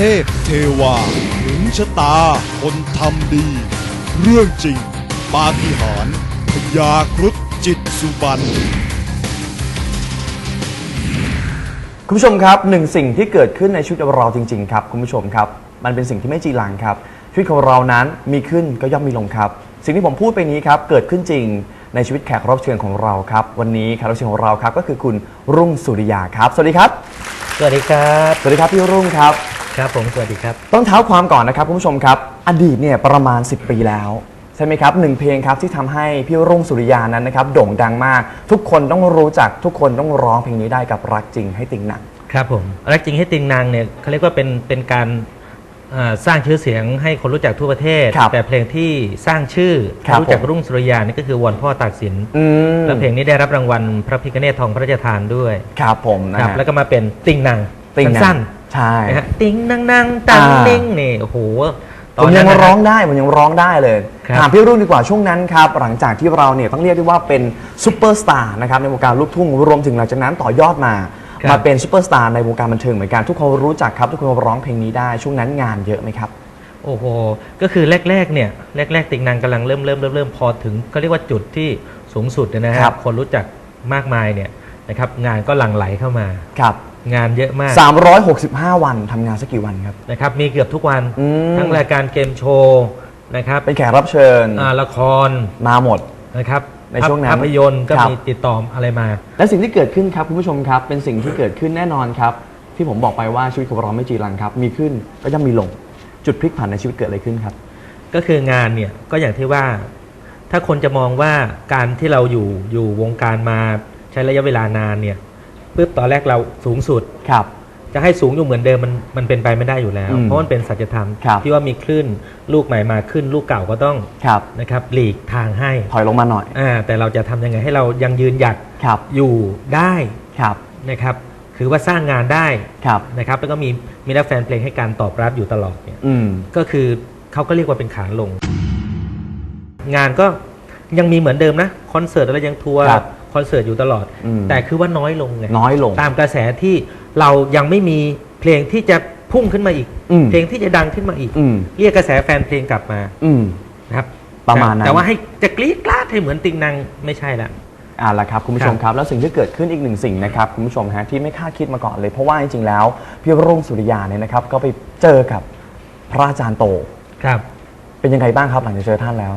เทพเทวาหนุนชะตา คนทำดี เรื่องจริง ปาฏิหาริย์พยาครุฑจิตสุบรรณคุณผู้ชมครับหนึ่งสิ่งที่เกิดขึ้นในชีวิตของเราจริง ๆ ครับคุณผู้ชมครับ มันเป็นสิ่งที่ไม่จีรังครับชีวิตของเรานั้นมีขึ้นก็ย่อมมีลงครับ สิ่งที่ผมพูดไปนี้ครับเกิดขึ้นจริงในชีวิตแขกรับเชิญของเราครับวันนี้แขกรับเชิญของเราครับก็คือคุณรุ่งสุริยาครับ สวัสดีครับ สวัสดีครับ สวัสดีครับพี่รุ่งครับ ครับผมสวัสดีครับ ต้องเท้าความก่อนนะครับคุณผู้ชมครับ อดีตเนี่ยประมาณ 10 ปีแล้ว ใช่ไหมครับหนึ่งเพลงครับที่ทำให้พี่รุ่งสุริยานั้นนะครับโด่งดังมาก ทุกคนต้องรู้จักทุกคนต้องร้องเพลงนี้ได้กับรักจริงให้ติงหนังครับผมรักจริงให้ติงนางเนี่ยเขาเรียกว่าเป็นเป็นการอ่าสร้างชื่อเสียงให้คนรู้จักทั่วประเทศ ครับแต่เพลงที่สร้างชื่อครับรู้จักผม รุ่งสุริยานี่ก็คือวอนพ่อตากสินอืมและเพลงนี้ได้รับรางวัลพระพิฆเนศทองพระราชทานด้วยครับผมนะครับฮะ แล้วก็มาเป็นติงนางติงหนังสั้น ใช่ๆนะฮะติงนางนางตังอ่านิ่งนี่โอ้โหตผอนมนั้ยันงนะ ร้องได้ผมยังร้องได้เลยครับถามพี่รุ่งดีกว่าช่วงนั้นครับหลังจากที่เราเนี่ยต้องเรียกได้ว่าเป็นซูเปอร์สตาร์นะครับในวงการลูกทุ่งรวมถึงหลังจากนั้นต่อยอดมาครับ มาเป็นซูเปอร์สตาร์ในวงการบันเทิงเหมือนกันทุกคนรู้จักครับทุกคนร้องเพลงนี้ได้ช่วงนั้นงานเยอะไหมครับ โอ้โห ก็คือแรก ๆ เนี่ย แรก ๆ ติงนางกำลังเริ่มเริ่มเริ่มเริ่มพอถึงก็เรียกว่าจุดที่สูงสุดเนยนะฮะครับ คนรู้จักมากมายเนี่ยนะครับงานก็หลั่งไหลเข้ามา ครับ งานเยอะมาก365 วันทำงานสักกี่วันครับ นะครับ มีเกือบทุกวัน อืม ทั้งรายการเกมโชว์นะครับเป็นแขกรับเชิญอ่าละครมาหมด นะครับในช่วงนั้นภาพยนตร์ก็ครับ มีติดต่ออะไรมา และสิ่งที่เกิดขึ้นครับคุณผู้ชมครับ เป็นสิ่งที่เกิดขึ้นแน่นอนครับ ที่ผมบอกไปว่าชีวิตของเราไม่จีรังครับ มีขึ้นก็ย่อมมีลงจุดพลิกผันในชีวิตเกิดอะไรขึ้นครับ ก็คืองานเนี่ยก็อย่างที่ว่า ถ้าคนจะมองว่าการที่เราอยู่อยู่วงการมาใช้ระยะเวลานานเนี่ย ปุ๊บตอนแรกเราสูงสุด ครับ จะให้สูงอยู่เหมือนเดิมมันมันเป็นไปไม่ได้อยู่แล้ว อืมเพราะมันเป็นสัจธรรมครับ ที่ว่ามีคลื่นลูกใหม่มาขึ้น ลูกเก่าก็ต้องครับ นะครับหลีกทางให้ถอยลงมาหน่อยอ่าแต่เราจะทำยังไงให้เรายังยืนหยัดครับอยู่ได้ครับนะครับคือว่าสร้างงานได้ครับ นะครับแล้วก็มีมีนักแฟนเพลงให้การตอบรับอยู่ตลอดเนี่ย อืม ก็คือเขาก็เรียกว่าเป็นขาลง งานก็ยังมีเหมือนเดิมนะ คอนเสิร์ตอะไรยังทัวร์ครับ คอนเสิร์ตอยู่ตลอด อืม แต่คือว่าน้อยลงไงน้อยลง ตามกระแสที่เรายังไม่มีเพลงที่จะพุ่งขึ้นมาอีก อืม เพลงที่จะดังขึ้นมาอีก อืม เรียกกระแสแฟนเพลงกลับมาอืม นะครับประมาณนั้น แต่ว่าให้จะกรี๊ดกราดให้เหมือนติงนางไม่ใช่ละ อ่าละครับคุณผู้ชมครับแล้วสิ่งที่เกิดขึ้นอีกหนึ่งสิ่งนะครับคุณผู้ชมฮะที่ไม่คาดคิดมาก่อนเลย เพราะว่าจริงๆแล้วพี่รุ่งสุริยาเนี่ยนะครับ ก็ไปเจอกับพระอาจารย์โต ครับเป็นยังไงบ้างครับหลังจากเจอท่านแล้ว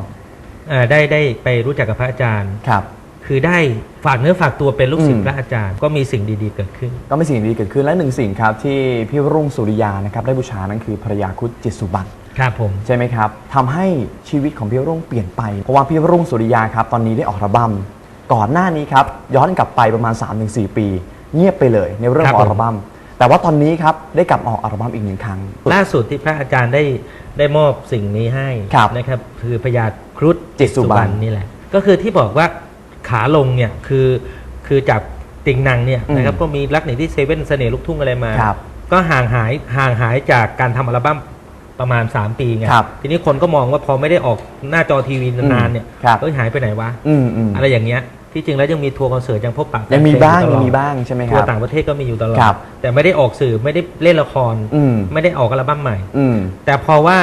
อ่าได้ได้ไปรู้จักกับพระอาจารย์ ครับ คือได้ฝากเนื้อฝากตัวเป็นลูกศิษอืย์ม พระอาจารย์ ก็มีสิ่งดีๆเกิดขึ้น ก็มีสิ่งดีเกิดขึ้นและหนึ่งสิ่งครับที่พี่รุ่งสุริยานะครับได้บูชานั่นคือภรรยาครุฑจิตสุบัน ครับผม ใช่ไหมครับทำให้ชีวิตของพี่รุ่งเปลี่ยนไป เพราะว่าพี่รุ่งสุริยาครับ ตอนนี้ได้ออกอัลบั้มก่อนหน้านี้ครับ ย้อนกลับไปประมาณ 3-4 ปี เงียบไปเลยในเรื่องของอัลบั้มแต่ว่าตอนนี้ครับ ได้กลับมาออกอัลบั้มอีกหนึ่งครั้ง ล่าสุดที่พระอาจารย์ได้ได้มอบสิ่งนี้ให้ครับนะครับ คือพญาครุฑจิตสุบรรณนี่แหละ ก็คือที่บอกว่า ขาลงเนี่ยคือคือจากติงนางเนี่ยอืมนะครับก็มีรักหนีที่เซเว่นเสน่ห์ลูกทุ่งอะไรมา ครับก็ห่างหายห่างหายจากการทำอัลบั้มประมาณ 3 ปีไงครับทีนี้คนก็มองว่าพอไม่ได้ออกหน้าจอทีวีนานๆเนี่ยครับก็หายไปไหนวะ อืมอืมอะไรอย่างเงี้ยที่จริงแล้วยังมีทัวร์คอนเสิร์ตยังพบปะยังมีบ้างแฟนเพลยังอมีตลอดบ้างใช่ไหมคทัวรับ ร์ต่างประเทศก็มีอยู่ตลอด ครับ แต่ไม่ได้ออกสื่อไม่ได้เล่นละคร อืมไม่ได้ออกอัลบั้มใหม่ อืมแต่พอว่า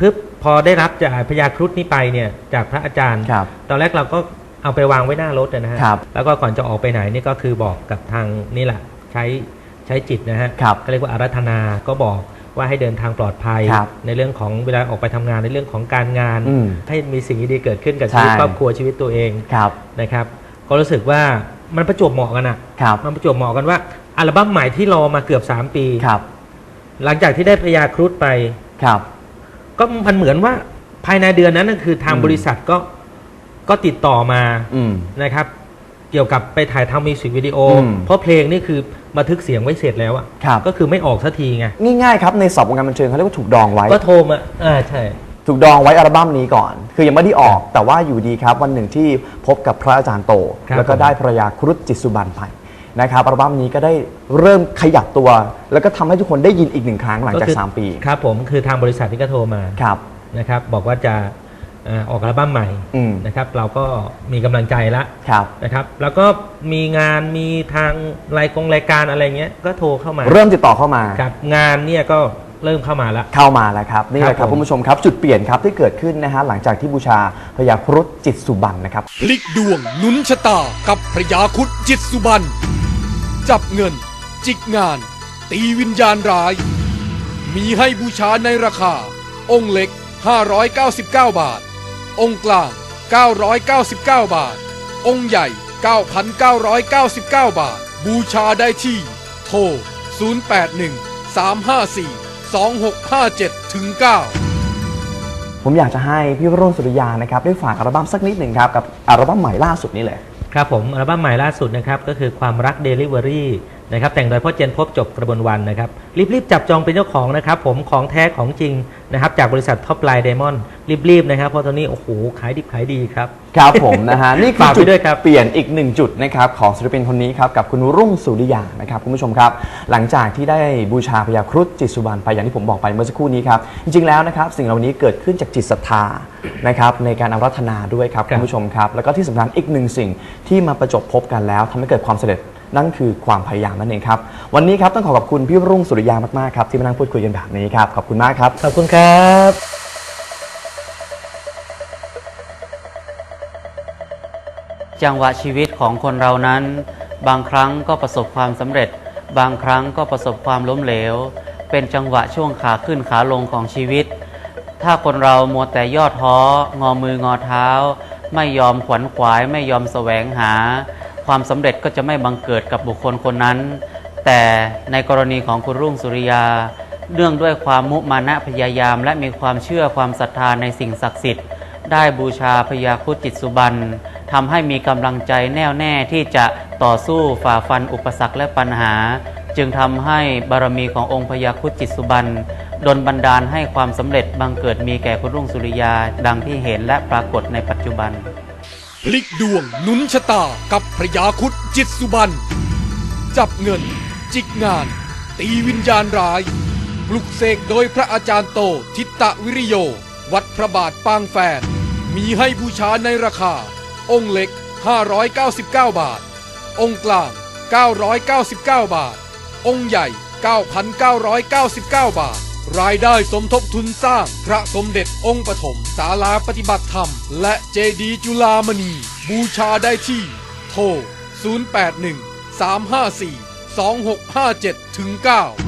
ปึ๊บพอได้รับจากพญาครุฑนี้ไปเนี่ยจากพระอาจารย์ ครับ ตอนแรกเราก็ เอาไปวางไว้หน้ารถนะฮะครับแล้วก็ก่อนจะออกไปไหนนี่ก็คือบอกกับทางนี่แหละใช้ใช้จิตนะฮะครับก็เรียกว่าอารัธนาก็บอกว่าให้เดินทางปลอดภัยครับในเรื่องของเวลาออกไปทำงานในเรื่องของการงานอืมให้มีสิ่งดีๆเกิดขึ้นกับใช่ชีวิตครอบครัวชีวิตตัวเองครับนะครับ ก็รู้สึกว่ามันประจวบเหมาะกันอะครับมันประจวบเหมาะกันว่าอัลบั้มใหม่ที่รอมาเกือบ 3 ปีครับ หลังจากที่ได้พญาครุฑไปครับ ก็มันเหมือนว่าภายในเดือนนั้นนะคือทางอืมบริษัทก็ ก็ติดต่อมาอืม นะครับ เกี่ยวกับไปถ่ายทำมิวสิกวิดีโออืมเพราะเพลงนี่คือบันทึกเสียงไว้เสร็จแล้วอะครับก็คือไม่ออกสักทีไงง่ายๆครับในสอบวงการบันเทิงเขาเรียกว่าถูกดองไว้ ก็โทรมาอ่าใช่ ถูกดองไว้อัลบั้มนี้ก่อน คือยังไม่ได้ออก แต่ว่าอยู่ดีครับวันหนึ่งที่พบกับพระอาจารย์โต ครับแล้วก็ได้ภรรยาครุฑจิตสุบันไปนะครับอัลบั้มนี้ก็ได้เริ่มขยับตัว แล้วก็ทำให้ทุกคนได้ยินอีกหนึ่งครั้งหลังจาก ก็คือ 3 ปี ครับผมคือทางบริษัทนี่ก็โทรมาครับนะครับ บอกว่าจะเอ่อออกอัลบั้มใหม่อืมนะครับ เราก็มีกำลังใจละครับ นะครับ แล้วก็มีงานมีทางรายกงรายการอะไรเงี้ยก็โทรเข้ามาเริ่มติดต่อเข้ามากับงานเนี่ยก็เริ่มเข้ามาแล้วเข้ามาแล้วครับนี่แหละคครัรับบผม คุณผู้ชมครับ จุดเปลี่ยนครับที่เกิดขึ้นนะฮะหลังจากที่บูชาพญาครุฑจิตสุบรรณนะครับ พลิกดวงหนุนชะตากับพระยาครุดจิตสุบรรณจับเงิน จิกงาน ตีวิญญาณร้าย มีให้บูชาในราคา องค์เล็ก 599 บาท องค์กลาง 999 บาท องค์ใหญ่ 9,999 บาท บูชาได้ที่ โทร 081 354 2657ถึง9ผมอยากจะให้พี่รุ่งสุริยานะครับได้ฝากอัลบั้มสักนิดหนึ่งครับกับอัลบั้มใหม่ล่าสุดนี้เลย ครับผมอัลบั้มใหม่ล่าสุดนะครับก็คือความรัก Delivery นะครับแต่งโดยพ่อเจนพบจบกระบวนวันนะครับรีบๆจับจองเป็นเจ้าของนะครับผมของแท้ของจริงนะครับจากบริษัทท็อปไลน์ไดมอนด์รีบๆนะครับเพราะตอนนี้โอ้โหขายดิบขายดีครับ ครับผมนะฮะ นี่คือฝากไว้จุดด้วยครับ เปลี่ยนอีกหนึ่งจุดนะครับของศิลปินคนนี้ครับกับคุณรุ่งสุริยานะครับคุณผู้ชมครับ หลังจากที่ได้บูชาพญาครุฑจิตสุบรรณไปอย่างที่ผมบอกไปเมื่อสักครู่นี้ครับจริงๆแล้วนะครับสิ่งเหล่านี้เกิดขึ้นจากจิตศรัทธานะครับในการอารัธนาด้วยครับครับคุณผู้ชมครับแล้วก็ที่สำคัญอีกหนึ่งสิ่งที่มาประจบพบกันแล้วทำให้เกิดความสำเร็จ นั่นคือความพยายามนั่นเองครับ วันนี้ครับต้องขอขอบคุณพี่รุ่งสุริยามากๆครับที่มานั่งพูดคุยกันแบบนี้ครับขอบคุณมากครับ ขอบคุณครับจังหวะชีวิตของคนเรานั้น บางครั้งก็ประสบความสำเร็จ บางครั้งก็ประสบความล้มเหลว เป็นจังหวะช่วงขาขึ้นขาลงของชีวิต ถ้าคนเรามัวแต่ย่อท้องอมืองอเท้า ไม่ยอมขวนขวายไม่ยอมแสวงหา ความสำเร็จก็จะไม่บังเกิดกับบุคคลคนนั้น แต่ในกรณีของคุณรุ่งสุริยา เนื่องด้วยความมุมานะพยายาม และมีความเชื่อความศรัทธาในสิ่งศักดิ์สิทธิ์ ได้บูชาพญาคุจิตสุบรรณทำให้มีกำลังใจแน่วแน่ที่จะต่อสู้ฝ่าฟันอุปสรรคและปัญหา จึงทำให้บารมีขององค์พญาคุจิตสุบรรณดลบันดาลให้ความสำเร็จบังเกิดมีแก่คุณรุ่งสุริยาดังที่เห็นและปรากฏในปัจจุบัน พลิกดวงหนุนชะตากับพระยาคุดจิตสุบรรณจับเงิน จิกงาน ตีวิญญาณร้าย ปลุกเสกโดยพระอาจารย์โตทิตตวิริโย วัดพระบาทปางแฟน มีให้บูชาในราคา องค์เล็ก 599 บาท องค์กลาง 999 บาท องค์ใหญ่ 9,999 บาท รายได้สมทบทุนสร้างพระสมเด็จองค์ปฐมศาลาปฏิบัติธรรม และเจดีย์จุฬามณี บูชาได้ที่ โทร 081 354 2657ถึง9